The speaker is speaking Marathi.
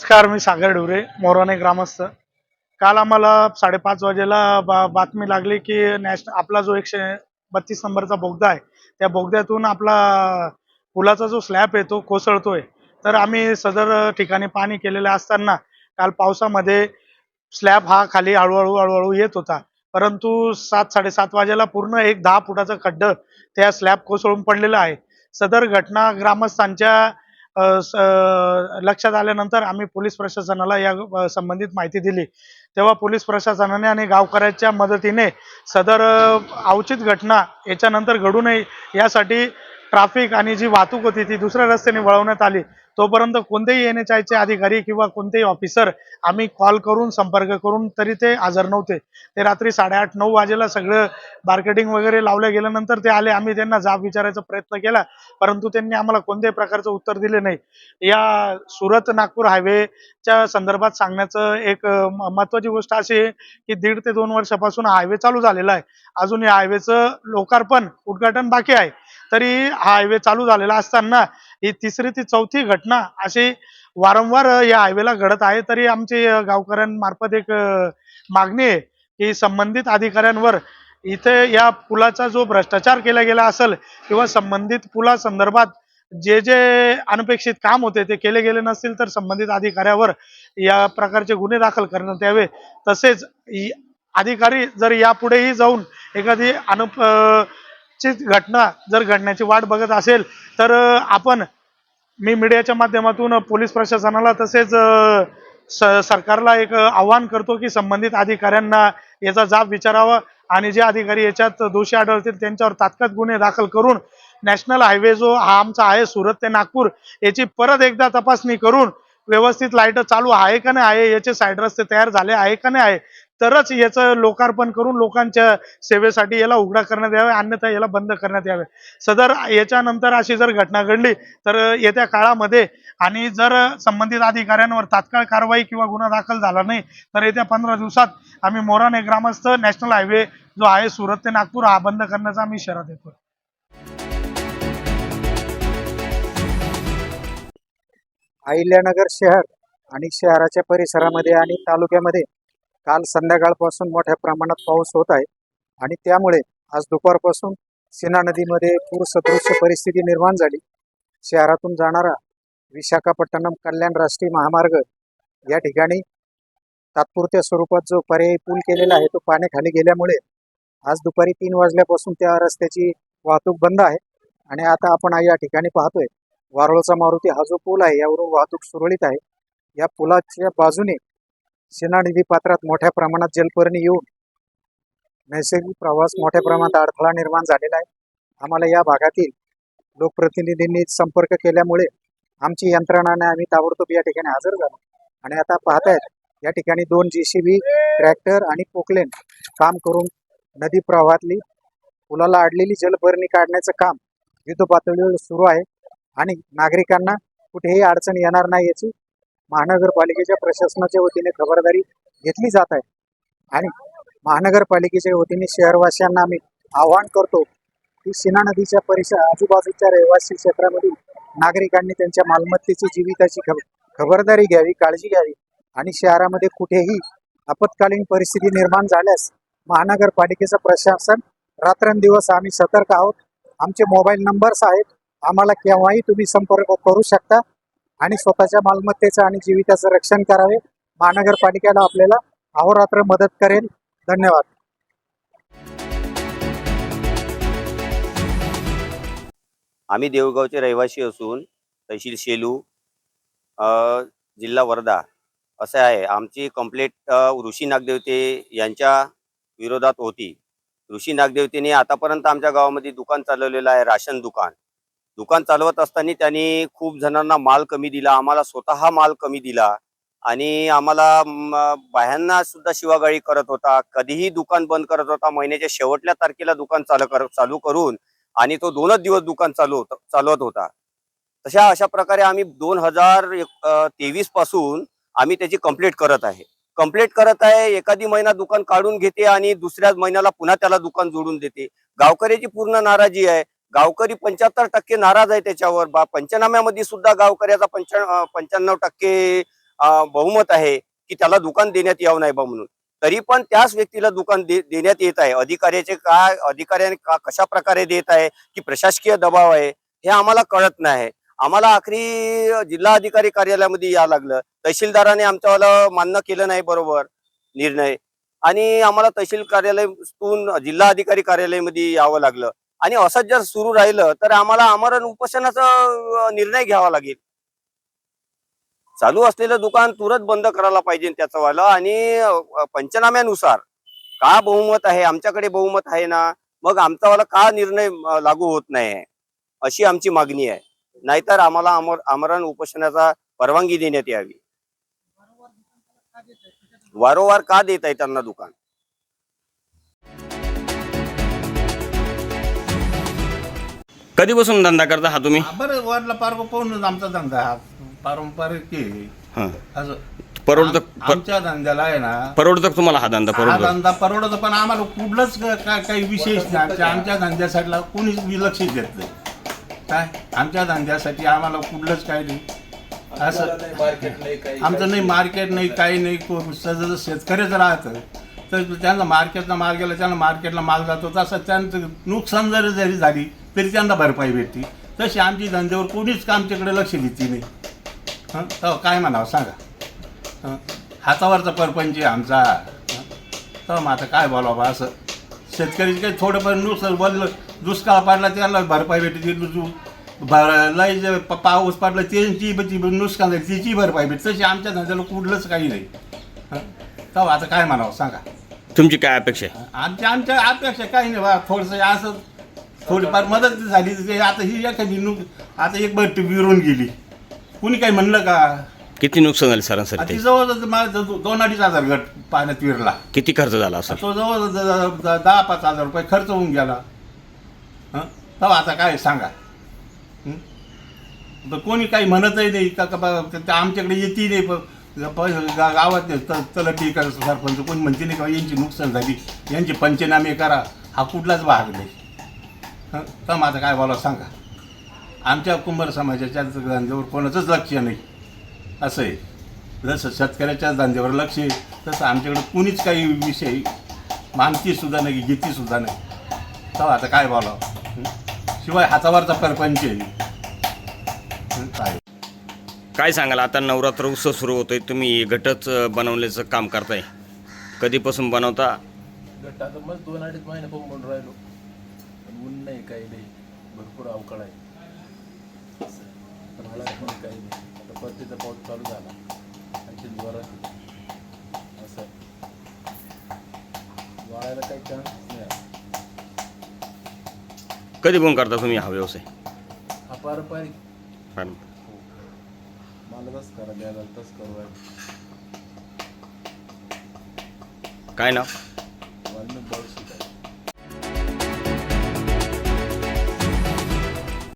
नमस्कार मी सागर ढुरे मोराने ग्रामस्थ. काल आम्हाला साडेपाच वाजेला बा बातमी लागली की नॅशनल आपला जो एकशे बत्तीस नंबरचा बोगदा आहे त्या बोगद्यातून आपला पुलाचा जो स्लॅब आहे तो कोसळतोय. तर आम्ही सदर ठिकाणी पाणी केलेलं असताना काल पावसामध्ये स्लॅब हा खाली हळूहळू हळूहळू येत होता. परंतु सात साडेसात वाजेला पूर्ण एक दहा फुटाचं खड्डं त्या स्लॅब कोसळून पडलेलं आहे. सदर घटना ग्रामस्थांच्या लक्षात आल्यानंतर आम्ही पोलीस प्रशासनाला या संबंधित माहिती दिली. तेव्हा पोलीस प्रशासनाने आणि गावकऱ्याच्या मदतीने सदर अवचित घटना याच्यानंतर घडू नये यासाठी ट्राफिक आणि जी वाहतूक होती ती दुसऱ्या रस्त्याने वळवण्यात आली. तोपर्यंत कोणतेही एन एच आयचे अधिकारी किंवा कोणतेही ऑफिसर आम्ही कॉल करून संपर्क करून तरी ते हजर नव्हते. ते रात्री साडेआठ नऊ वाजेला सगळं मार्केटिंग वगैरे लावल्या गेल्यानंतर ते आले. आम्ही त्यांना जाब विचारायचा प्रयत्न केला परंतु त्यांनी आम्हाला कोणत्याही प्रकारचं उत्तर दिले नाही. या सुरत नागपूर हायवेच्या संदर्भात सांगण्याचं एक महत्वाची गोष्ट अशी आहे की दीड ते दोन वर्षापासून हायवे चालू झालेला आहे. अजून या हायवेचं लोकार्पण उद्घाटन बाकी आहे. तरी हा हायवे चालू झालेला असताना ही तिसरी ती चौथी घटना अशी वारंवार या हायवेला घडत आहे. तरी आमची गावकऱ्यांमार्फत एक मागणी आहे की संबंधित अधिकाऱ्यांवर इथे या पुलाचा जो भ्रष्टाचार केला गेला असेल किंवा संबंधित पुला संदर्भात जे जे अनपेक्षित काम होते ते केले गेले नसतील तर संबंधित अधिकाऱ्यावर या प्रकारचे गुन्हे दाखल करण्यात यावे. तसेच इ- अधिकारी जर यापुढेही जाऊन एखादी ची घटना जर घडण्याची वाट बघत असेल तर आपण मी मीडियाच्या माध्यमातून पोलीस प्रशासनाला तसेच स- सरकारला एक आवाहन करतो की संबंधित अधिकाऱ्यांना याचा जाब विचारावा आणि जे अधिकारी याच्यात दोषी आढळतील त्यांच्यावर तात्काळ गुन्हे दाखल करून नॅशनल हायवे जो हा आमचा आहे सुरत ते नागपूर याची परत एकदा तपासणी करून व्यवस्थित लाइट चालू आहे का नाही आहे याचे साईड रस्ते तयार झाले आहे का नाही आहे तरच याचं लोकार्पण करून लोकांच्या सेवेसाठी याला उघडा करण्यात यावे अन्यथा याला बंद करण्यात यावे. सदर याच्यानंतर अशी जर घटना घडली तर येत्या काळामध्ये आणि जर संबंधित अधिकाऱ्यांवर तात्काळ कारवाई किंवा गुन्हा दाखल झाला नाही तर येत्या पंधरा दिवसात आम्ही मोराने ग्रामस्थ नॅशनल हायवे जो आहे सुरत ते नागपूर हा बंद करण्याचा आम्ही इशारा देतो अहिल्यानगर शहर आणि शहराच्या परिसरामध्ये आणि तालुक्यामध्ये काल संध्याकाळपासून मोठ्या प्रमाणात पाऊस होत आहे. आणि त्यामुळे आज दुपारपासून सीना नदीमध्ये पूर सदृश्य परिस्थिती निर्माण झाली. शहरातून जाणारा विशाखापट्टणम कल्याण राष्ट्रीय महामार्ग या ठिकाणी तात्पुरत्या स्वरूपात जो पर्यायी पूल केलेला आहे तो पाण्याखाली गेल्यामुळे आज दुपारी तीन वाजल्यापासून त्या रस्त्याची वाहतूक बंद आहे. आणि आता आपण या ठिकाणी पाहतोय वारुळचा मारुती हा जो पूल आहे यावरून वाहतूक सुरळीत आहे. या पुलाच्या बाजूने सेनानिधी पात्रात मोठ्या प्रमाणात जलपर्णी येऊन नैसर्गिक प्रवास मोठ्या प्रमाणात अडथळा निर्माण झालेला आहे. आम्हाला या भागातील लोकप्रतिनिधींनी संपर्क केल्यामुळे आमची यंत्रणाने आम्ही ताबडतोब या ठिकाणी हजर झालो. आणि आता पाहतायत या ठिकाणी दोन जी सी बी ट्रॅक्टर आणि पोकलेन काम करून नदी प्रवाहातली पुलाला अडलेली जलभरणी काढण्याचं काम युद्ध पातळीवर सुरू आहे. आणि नागरिकांना कुठेही अडचण येणार नाही याची महानगरपालिकेच्या प्रशासनाच्या वतीने खबरदारी घेतली जात आहे. आणि महानगरपालिकेच्या वतीने शहरवासियांना आम्ही आवाहन करतो की शिना नदीच्या परिसर आजूबाजूच्या रहिवासी क्षेत्रामधील नागरिकांनी त्यांच्या मालमत्तेची जीविताची खब खबरदारी घ्यावी काळजी घ्यावी आणि शहरामध्ये कुठेही आपत्कालीन परिस्थिती निर्माण झाल्यास महानगरपालिकेचं प्रशासन रात्रंदिवस आम्ही सतर्क आहोत. आमचे मोबाईल नंबर्स आहेत. आम्हाला केव्हाही तुम्ही संपर्क करू शकता. आणि स्वतःच्या मालमत्तेचं आणि जीविताचं रक्षण करावे. महानगरपालिकेला आपल्याला अहोरात्र मदत करेल. धन्यवाद. आम्ही देवगावचे रहिवासी असून तहसील शेलू अ, जिल्हा वर्धा असं आहे. आमची कंप्लेंट ऋषी नागदेवते यांच्या विरोधात होती. ऋषी नागदेवतेने आतापर्यंत आमच्या गावामध्ये दुकान चालवलेलं आहे राशन दुकान. दुकान चालवत असताना त्यांनी खूप जणांना माल कमी दिला आम्हाला स्वतः माल कमी दिला आणि आम्हाला बाह्यांना सुद्धा शिवागाळी करत होता. कधीही दुकान बंद करत होता. महिन्याच्या शेवटल्या तारखेला दुकान चालू कर चालू करून आणि तो दोनच दिवस दुकान चालू चालवत होता. तशा अशा प्रकारे आम्ही दोन हजार तेवीसपासून आम्ही त्याची कंप्लेंट करत आहे. कंप्लेंट करत आहे एखादी महिना दुकान काढून घेते आणि दुसऱ्याच महिन्याला पुन्हा त्याला दुकान जोडून देते. गावकऱ्याची पूर्ण नाराजी आहे. गावकरी पंच्याहत्तर टक्के नाराज आहे त्याच्यावर. बा पंचनाम्यामध्ये सुद्धा गावकऱ्याचा पंच्या पंच्याण्णव टक्के बहुमत आहे की त्याला दुकान देण्यात यावं नाही बा म्हणून. तरी पण त्याच व्यक्तीला दुकान दे, देण्यात येत आहे. अधिकाऱ्याचे काय अधिकाऱ्याने का कशा प्रकारे देत आहे की प्रशासकीय दबाव आहे हे आम्हाला कळत नाही. आम्हाला आखरी जिल्हा अधिकारी कार्यालयामध्ये यावं लागलं. तहसीलदाराने आमच्यावाला मान्य केलं नाही बरोबर निर्णय. आणि आम्हाला तहसील कार्यालयातून जिल्हा अधिकारी कार्यालयामध्ये यावं लागलं. आणि असंच जर सुरू राहिलं तर आम्हाला आमरण उपोषणाचा निर्णय घ्यावा लागेल. चालू असलेलं दुकान तुरंत बंद करायला पाहिजे त्याचं वालं आणि पंचनाम्यानुसार का बहुमत आहे? आमच्याकडे बहुमत आहे ना? मग आमचा वाला का निर्णय लागू होत नाही? अशी आमची मागणी आहे. नाहीतर आम्हाला आमर आमरण उपोषणाचा परवानगी देण्यात यावी. वारंवार का देत आहे त्यांना दुकान? कधीपासून धंदा करता हा तुम्ही? बरं वाटलं पारंपरिक पाहूनच आमचा धंदा हा पारंपरिक आहे. हा. असं. परवडतं आम- पर- आमच्या धंद्याला आहे ना. परवडतं का तुम्हाला हा धंदा हा परवडतो? धंदा परवडतो पण आम्हाला कुठलंच क- काही विशेष नाही. आमच्या आमच्या धंद्यासाठी कोणीच लक्ष देत नाही. काय? आमच्या धंद्यासाठी आम्हाला कुठलंच काही नाही. असं. आमचं नाही मार्केट नाही काही नाही. को- सगळं शेतकरीच राहतं. तर त्यांना मार्केटला माल गेला त्यांना मार्केटला माल जातो. तसं त्यांचं नुकसान जरी जरी झाली तरी त्यांना भरपाई भेटते. तशी आमची धंद्यावर कोणीच का आमच्याकडे लक्ष देते नाही. हं? काय म्हणावं सांगा. हं? हातावरचा परपंच आहे आमचा? तेव्हा मग आता काय बोलावं बा असं. शेतकऱ्याची काही थोडंफार नुकसान बोललं दुष्काळ पडला त्याला भरपाई भेटते दुजू. भर लय जे पाऊस पडला त्यांची नुकसान झाली त्याची भरपाई भेटते. तशी आमच्या धंद्याला कुठलंच काही नाही. हं? तेव्हा आता काय म्हणावं सांगा. तुमची काय अपेक्षा आहे? आमच्या आमच्या अपेक्षा काही नाही बा. थोडंसं असं थोडीफार मदत झाली ते आता ही एखादी नुक आता एक बट विरून गेली. कुणी काही म्हणलं का? किती नुकसान झाले सरासरी ती ते जवळ माझा दोन अडीच हजार गट पाण्यात विरला. किती खर्च झाला असेल? तो जवळ दहा पाच हजार रुपये खर्च होऊन गेला. हं? तेव्हा आता काय सांगा? हं? तर कोणी काही म्हणतही नाही का का बा- ते- ते आमच्याकडे येते नाही प- प- गा- गावात नाही. त- तलाठी का सरपंच कोणी म्हणते नाही का यांची नुकसान झाली यांचे पंचनामे करा हा कुठलाच भाग नाही. तर मग आता काय बोला सांगा. आमच्या कुंभार समाजाच्या धंद्यावर कोणाचंच लक्ष नाही. असं आहे. जसं शेतकऱ्याच्या धंद्यावर लक्ष आहे तसं आमच्याकडे कुणीच काही विषय मानती सुद्धा नाही घेती सुद्धा नाही. तेव्हा आता काय बोलावं? हं? शिवाय हातावरचा परपंच आहे. काय? काय सांगाल? आता नवरात्र उत्सव सुरू होतोय. तुम्ही घटच बनवण्याचं काम करताय. कधीपासून बनवता? गट आता मग दोन अडीच महिने पण म्हणून राहिलो. ऊन नाही काही नाही. भरपूर अवकाळ आहे. राहणार पण काही नाही. आता परतीचा पाऊस चालू झाला. आणखी जोरात असं. वाळायला काही चान्स नाही आता. कधीपासून करता तुम्ही हा व्यवसाय? हा पारंपरिक फार- मला तसं करा द्यायला तसं करू राहिलो. काय नाव?